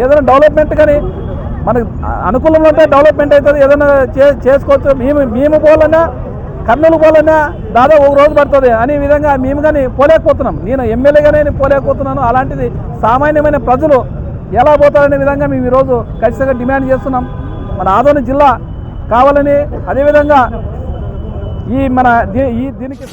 ఏదైనా డెవలప్మెంట్ కానీ మనకు అనుకూలంగా ఉంటే డెవలప్మెంట్ అవుతుంది. ఏదైనా చే చేసుకోవచ్చు. మేము మేము పోవాలన్నా కర్నూలు పోవాలన్నా దాదాపు ఒక రోజు పడుతుంది. అనే విధంగా మేము కానీ పోలేకపోతున్నాం. నేను ఎమ్మెల్యేగానే నేను పోలేకపోతున్నాను. అలాంటిది సామాన్యమైన ప్రజలు ఎలా పోతారనే విధంగా మేము ఈరోజు ఖచ్చితంగా డిమాండ్ చేస్తున్నాం. మన ఆదోని జిల్లా కావాలని అదేవిధంగా ఈ మన దీ- ఈ దీనికి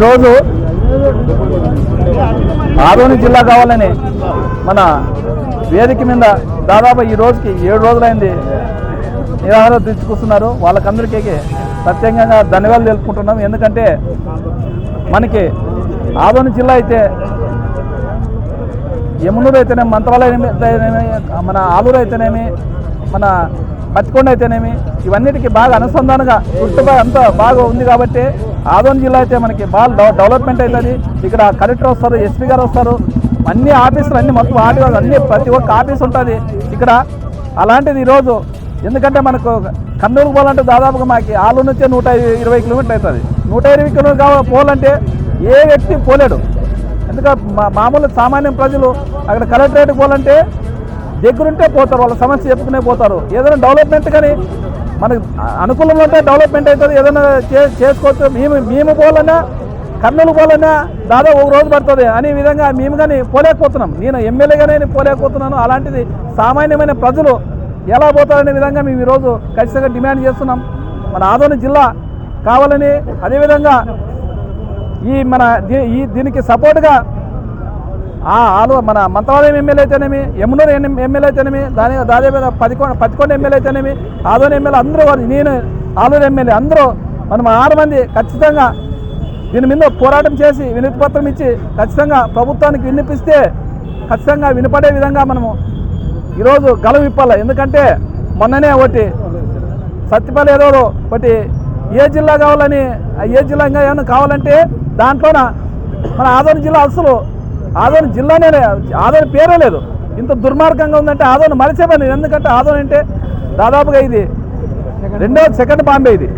ఈరోజు ఆదోని జిల్లా కావాలని మన వేదిక మీద దాదాపు ఈ రోజుకి ఏడు రోజులైంది నిరాహార తీసుకొస్తున్నారు వాళ్ళకందరికీ ప్రత్యేకంగా ధన్యవాదాలు తెలుపుకుంటున్నాం. ఎందుకంటే మనకి ఆదోని జిల్లా అయితే యమునూరు అయితేనేమి మంత్రాలయం అయితేనేమి మన ఆలూరు అయితేనేమి మన పచ్చికొండ అయితేనేమి ఇవన్నిటికీ బాగా అనుసంధానంగా చుట్టుపక్కల అంతా బాగా ఉంది కాబట్టి ఆదోన్ జిల్లా అయితే మనకి బాగా డెవలప్మెంట్ అవుతుంది. ఇక్కడ కలెక్టర్ వస్తారు ఎస్పీ గారు వస్తారు. అన్ని ఆఫీసులు అన్ని మొత్తం ఆటి అన్ని ప్రతి ఒక్క ఆఫీస్ ఉంటుంది. ఇక్కడ అలాంటిది ఈరోజు ఎందుకంటే మనకు కర్నూలు పోవాలంటే దాదాపుగా మాకు ఆలు నుంచే నూట ఇరవై కిలోమీటర్లు అవుతుంది. నూట ఇరవై కిలోమీటర్ కావాలి పోవాలంటే ఏ వ్యక్తి పోలేడు. ఎందుకంటే మా మామూలు సామాన్య ప్రజలు అక్కడ కలెక్టరేట్కి పోవాలంటే దగ్గరుంటే పోతారు వాళ్ళ సమస్య చెప్పుకునే పోతారు. ఏదైనా డెవలప్మెంట్ కానీ మనకు అనుకూలంగా ఉంటే డెవలప్మెంట్ అవుతుంది. ఏదైనా చే చేసుకోవచ్చు. మేము మేము పోలన్నా కర్నూలు పోలన్నా దాదాపు ఒక రోజు పడుతుంది. అనే విధంగా మేము కానీ పోలేకపోతున్నాం. నేను ఎమ్మెల్యేగానే నేను పోలేకపోతున్నాను. అలాంటిది సామాన్యమైన ప్రజలు ఎలా పోతారనే విధంగా మేము ఈరోజు ఖచ్చితంగా డిమాండ్ చేస్తున్నాం. మన ఆదోని జిల్లా కావాలని అదేవిధంగా ఈ మన దీ- ఈ దీనికి సపోర్ట్గా ఆ ఆలువ మన మంత్రాలయం ఎమ్మెల్యే అయితేనేమి యమునూరు ఎమ్మెల్యే అయితేనేమి దాని దాదాపు పదికొండ పతికొండ ఎమ్మెల్యే అయితేనేమి ఆదోని ఎమ్మెల్యే అందరూ వారు నేను ఆలూరు ఎమ్మెల్యే అందరూ మనం ఆరు మంది ఖచ్చితంగా దీని మీద పోరాటం చేసి వినతి పత్రం ఇచ్చి ఖచ్చితంగా ప్రభుత్వానికి వినిపిస్తే ఖచ్చితంగా వినపడే విధంగా మనము ఈరోజు గలం విప్పాలి. ఎందుకంటే మొన్ననే ఒకటి సత్యపల్లి ఏదో ఒకటి ఏ జిల్లా కావాలని ఏ జిల్లా ఇంకా ఏమైనా కావాలంటే దాంట్లోన మన ఆదోని జిల్లా అసలు ఆదోని జిల్లానే ఆదోని పేరే లేదు. ఇంత దుర్మార్గంగా ఉందంటే ఆదోని మరిచిపోయింది ఎందుకంటే ఆదోని అంటే దాదాపుగా ఇది రెండో సెకండ్ బాంబే ఇది.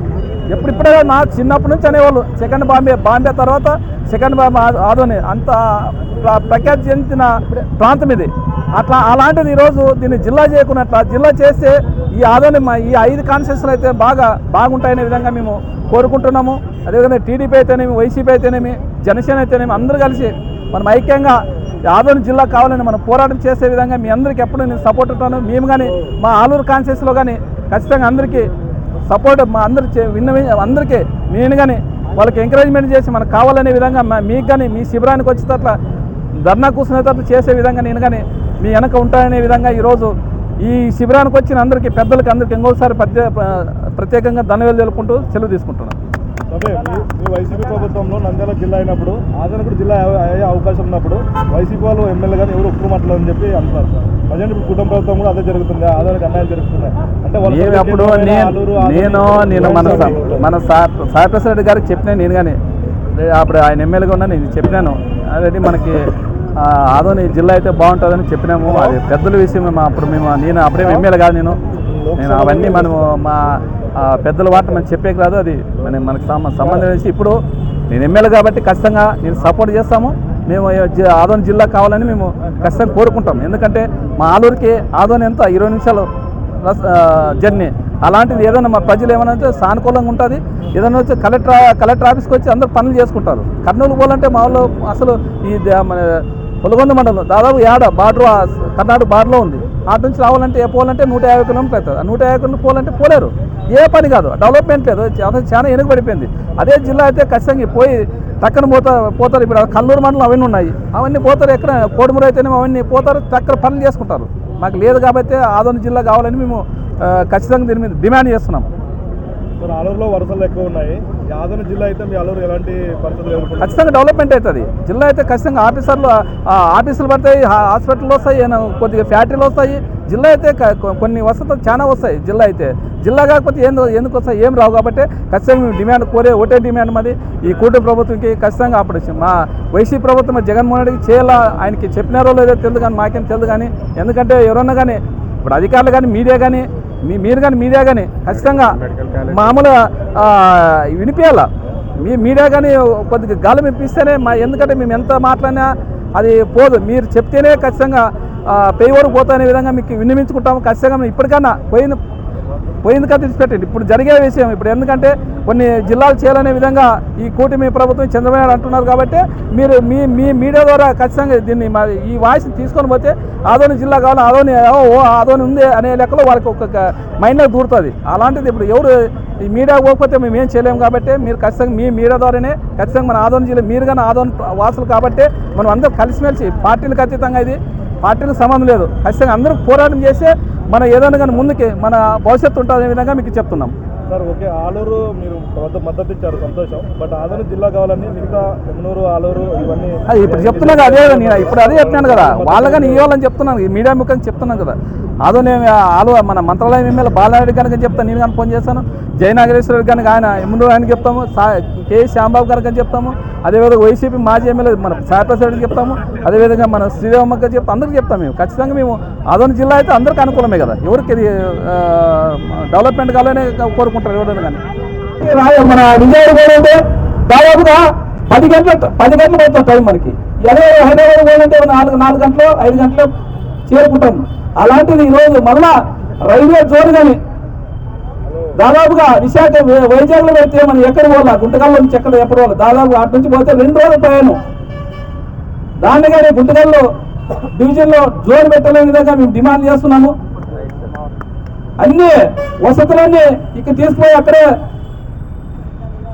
ఎప్పుడిప్పుడే నా చిన్నప్పటి నుంచి అనేవాళ్ళు సెకండ్ బాంబే బాంబే తర్వాత సెకండ్ బాంబే ఆదోని అంత ప్రఖ్యాతి చెందిన ప్రాంతం ఇది. అట్లా అలాంటిది ఈరోజు దీన్ని జిల్లా చేయకున్నట్ల జిల్లా చేస్తే ఈ ఆదోని మా ఈ ఐదు కాన్స్టిట్యూన్సీలు అయితే బాగా బాగుంటాయనే విధంగా మేము కోరుకుంటున్నాము. అదేవిధంగా టీడీపీ అయితేనేమి వైసీపీ అయితేనేమి జనసేన అయితేనేమి అందరూ కలిసి మనం ఐక్యంగా ఈ జిల్లా కావాలని మనం పోరాటం చేసే విధంగా మీ అందరికీ ఎప్పుడు నేను సపోర్ట్ ఉంటాను మేము కానీ మా ఆలూరు కాన్షియస్లో కానీ ఖచ్చితంగా అందరికీ సపోర్ట్ మా అందరి చే- విన్న అందరికీ నేను కానీ వాళ్ళకి ఎంకరేజ్మెంట్ చేసి మనకు కావాలనే విధంగా మీకు కానీ మీ శిబిరానికి వచ్చేటట్ల ధర్నా కూర్చునేటట్లు చేసే విధంగా నేను కానీ మీ వెనక ఉంటాననే విధంగా ఈరోజు ఈ శిబిరానికి వచ్చిన అందరికీ పెద్దలకి అందరికీ ఇంకోసారి ప్రత్యేకంగా ధన్యవాదాలు తెలుపుకుంటూ సెలవు తీసుకుంటున్నాను. అంటే మీ- వైసీపీ ప్రభుత్వంలో నంద్యాల జిల్లా అయినప్పుడు ఆదరణకు జిల్లా అయ్యే- అవకాశం ఉన్నప్పుడు వైసీపీ వాళ్ళు ఎమ్మెల్యే కానీ ఎవరు ఒప్పుకోమట్లేదు అని చెప్పి అంటున్నారు. ప్రజెంట్ ఇప్పుడు కుటుంబ ప్రభుత్వం కూడా అదే జరుగుతుంది ఆదరణకు అన్యాయం జరుగుతున్నాయి. అంటే వాళ్ళు అప్పుడు నేను నేను మన మన సాయి రెడ్డి గారికి చెప్పినా నేను కానీ అప్పుడు ఆయన ఎమ్మెల్యేగా ఉన్నా నేను చెప్పినాను. ఆల్రెడీ మనకి ఆదోని జిల్లా అయితే బాగుంటుందని చెప్పినాము. అది పెద్దల విషయం అప్పుడు మేము నేను అప్పుడే ఎమ్మెల్యే కాదు నేను. నేను అవన్నీ మనము మా పెద్దల వాట మనం చెప్పే కాదు అది మన మనకు సంబంధం వేసి ఇప్పుడు నేను ఎమ్మెల్యే కాబట్టి ఖచ్చితంగా నేను సపోర్ట్ చేస్తాము. మేము జి- ఆదోని జిల్లా కావాలని మేము ఖచ్చితంగా కోరుకుంటాం. ఎందుకంటే మా ఆలూరికి ఆదోని ఎంత? ఇరవై నిమిషాలు జర్నీ. అలాంటిది ఏదైనా మా ప్రజలు ఏమైనా వచ్చే సానుకూలంగా ఉంటుంది. ఏదైనా వచ్చి కలెక్టర్ కలెక్టర్ ఆఫీస్కి వచ్చి అందరూ పనులు చేసుకుంటారు. కర్నూలు పోవాలంటే మా వాళ్ళు అసలు ఈ ద- మన పొలగొంద మండలం దాదాపు ఏడ బార్డర్ కర్ణాటక బార్డర్లో ఉంది. అటు నుంచి రావాలంటే ఏ పోవాలంటే నూట యాభై కిలోమీటర్లు అవుతుంది. నూట యాభై కిలోమీటర్లు పోవాలంటే పోలేరు. ఏ పని కాదు. డెవలప్మెంట్ లేదు. అది చాలా వెనుకబడిపోయింది అదే జిల్లా అయితే ఖచ్చితంగా పోయి టక్కన పోతా పోతారు. ఇప్పుడు కల్లూరు మండలం అవన్నీ ఉన్నాయి. అవన్నీ పోతారు ఎక్కడ? కోడుమూరు అయితేనే అవన్నీ పోతారు చక్కర పనులు చేసుకుంటారు. మాకు లేదు కాబట్టి ఆదోని జిల్లా కావాలని మేము ఖచ్చితంగా దీని మీద డిమాండ్ చేస్తున్నాం ఆలూరులో వరుసలు ఎక్కువ ఉన్నాయి. ఈ జిల్లా అయితే మీ అల్లూరు ఎలాంటి పరిస్థితులు ఖచ్చితంగా డెవలప్మెంట్ అవుతుంది. జిల్లా అయితే ఖచ్చితంగా ఆఫీసర్లు ఆఫీసులు పడతాయి హాస్పిటల్ వస్తాయి కొద్దిగా ఫ్యాక్టరీలు వస్తాయి. జిల్లా అయితే కొన్ని వసతులు చాలా వస్తాయి జిల్లా అయితే. జిల్లా కాకపోతే ఏందో ఎందుకు వస్తాయి ఏం రావు కాబట్టి ఖచ్చితంగా మేము డిమాండ్ కోరే ఒకటే డిమాండ్ మాది. ఈ కూటమి ప్రభుత్వంకి ఖచ్చితంగా అప్పుడు మా వైసీపీ ప్రభుత్వం జగన్మోహన్ రెడ్డికి చేయాలా ఆయనకి చెప్పినారో లేదో తెలియదు కానీ మాకేం తెలియదు కానీ ఎందుకంటే ఎవరన్నా కానీ ఇప్పుడు అధికారులు కానీ మీడియా కానీ మీ మీరు కానీ మీడియా కానీ ఖచ్చితంగా మామూలుగా వినిపించాలా మీ మీడియా కానీ కొద్దిగా గాలి ఇప్పిస్తేనే మా ఎందుకంటే మేము ఎంత మాట్లాడినా అది పోదు. మీరు చెప్తేనే ఖచ్చితంగా పే వరకు పోతానే విధంగా మీకు విన్నవించుకుంటాము ఖచ్చితంగా ఇప్పటికన్నా పోయిన పోయింది కదా తెచ్చిపెట్టండి ఇప్పుడు జరిగే విషయం ఇప్పుడు ఎందుకంటే కొన్ని జిల్లాలు చేయాలనే విధంగా ఈ కూటమి ప్రభుత్వం చంద్రబాబు అంటున్నారు కాబట్టి మీరు మీ మీ మీడియా ద్వారా ఖచ్చితంగా దీన్ని ఈ వాయిస్ తీసుకొని పోతే ఆదోని జిల్లా కావాలి ఆదోని ఓ ఓ, ఆదోని ఉంది అనే లెక్కలో వాళ్ళకి ఒక మైండ్లో దూరుతుంది. అలాంటిది ఇప్పుడు ఎవరు ఈ మీడియా పోకపోతే మేము ఏం చేయలేము కాబట్టి మీరు ఖచ్చితంగా మీ మీడియా ద్వారానే ఖచ్చితంగా మన ఆదోని జిల్లా మీరు కానీ ఆదోని వాసులు కాబట్టి మనం అందరూ కలిసిమెలిసి పార్టీలకు అతీతంగా ఇది పార్టీలకు సంబంధం లేదు. ఖచ్చితంగా అందరూ పోరాటం చేస్తే మన ఏదైనా కానీ ముందుకి మన భవిష్యత్తు ఉంటుంది విధంగా మీకు చెప్తున్నాం. సార్ ఓకే ఆలూరు మీరు మద్దతు ఇచ్చారు సంతోషం. బట్ ఆదరణ జిల్లా కావాలని మిగతా ఎమ్నూరు ఆలూరు ఇవన్నీ అది ఇప్పుడు చెప్తున్నా అదే నేను ఇప్పుడు అదే చెప్తున్నాను కదా. వాళ్ళగాని ఇవ్వాలని చెప్తున్నాను మీడియా ముఖంగా చెప్తున్నాను కదా. అదోనే ఆలో మన మంత్రాలయం ఎమ్మెల్యే బాలనాయుడు కనుక చెప్తాను నేను కానీ ఫోన్ చేస్తాను. జయనాగరేశ్వర కనుక ఆయన ఎమ్మెల్యే ఆయనకి చెప్తాము. సా- కే. శ్యాంబాబు అని చెప్తాము. అదేవిధంగా వైసీపీ మాజీ ఎమ్మెల్యే మన సాయప్రసాద్ చెప్తాము అదేవిధంగా మన శ్రీరామక్క చెప్తాం అందరికీ చెప్తాం మేము. ఖచ్చితంగా మేము అదోని జిల్లా అయితే అందరికీ అనుకూలమే కదా. ఎవరికి ఇది డెవలప్మెంట్ కావాలనే కోరుకుంటారు ఎవరైనా కానీ. రాయ మన విజయవాడ దాదాపుగా పది గంటల పది గంటలు పడుతుంది టైం మనకి. అదే హైదరాబాద్ పోవాలంటే నాలుగు నాలుగు గంటలు ఐదు గంటలు చేరుకుంటాం. అలాంటిది ఈరోజు మళ్ళా రైల్వే జోన్ కానీ దాదాపుగా విశాఖ వై- వైజాగ్లో పెడితే మనం ఎక్కడ పోలా గుంటకల్లో నుంచి ఎక్కడ ఎక్కడ పోలా దాదాపు అటు నుంచి పోతే రెండు రోజులు ప్రయాణం. దాన్ని కానీ గుంటకల్లో డివిజన్లో జోన్ పెట్టలేని విధంగా మేము డిమాండ్ చేస్తున్నాము. అన్ని వసతులన్నీ ఇక్కడ తీసుకుపోయి అక్కడే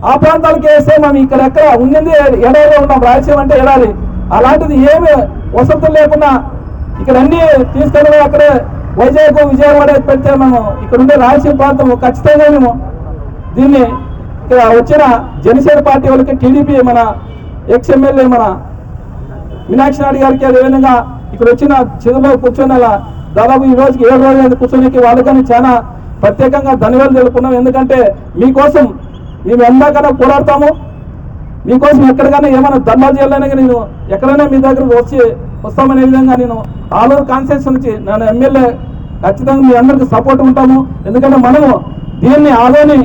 ఆ ప్రాంతాలకి వేస్తే మనం ఇక్కడ ఎక్కడ ఉండింది ఎడారిలో ఉన్నాం రాయలసీమ అంటే ఎడారి. అలాంటిది ఏమి వసతులు లేకుండా ఇక్కడ అన్ని తీసుకెళ్ళి అక్కడే వైజాగ్ విజయవాడ పెడితే మనం ఇక్కడ ఉండే రాయలసీమ ప్రాంతం ఖచ్చితంగా మేము దీన్ని ఇక్కడ వచ్చిన జనసేన పార్టీ వాళ్ళకి టీడీపీ మన ఎక్స్ ఎమ్మెల్యే మన మీనాక్షి నాయుడు గారికి అదేవిధంగా ఇక్కడ వచ్చిన చంద్రబాబు కూర్చొని అలా దాదాపు ఈ రోజుకి ఏడు రోజులు అయింది కూర్చొనికి. వాళ్ళకని చాలా ప్రత్యేకంగా ధన్యవాదాలు తెలుపుకున్నాం. ఎందుకంటే మీకోసం మేము ఎందాకన్నా పోరాడతాము. మీకోసం ఎక్కడికైనా ఏమైనా ధర్నాలు చేయాలనే నేను ఎక్కడైనా మీ దగ్గరకు వచ్చి వస్తామనే విధంగా నేను ఆలూరు కాన్స్టిట్యూన్సీ నుంచి నేను ఎమ్మెల్యే ఖచ్చితంగా మీ అందరికీ సపోర్ట్ ఉంటాము. ఎందుకంటే మనము దీన్ని ఆలోని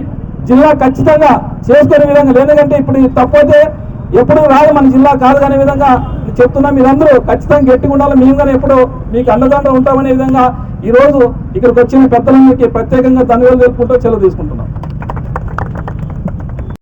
జిల్లా ఖచ్చితంగా చేసుకునే విధంగా లేదంటే ఇప్పుడు ఇది తప్పైతే ఎప్పుడు రాదు మన జిల్లా కాదు అనే విధంగా చెప్తున్నా. మీరందరూ ఖచ్చితంగా గట్టిగా ఉండాలి. మేము కానీ ఎప్పుడు మీకు అండదండ ఉంటామనే విధంగా ఈరోజు ఇక్కడికి వచ్చిన పెద్దలందరికీ ప్రత్యేకంగా ధన్యవాదాలు తెలుపుకుంటూ సెలవు తీసుకుంటున్నాం.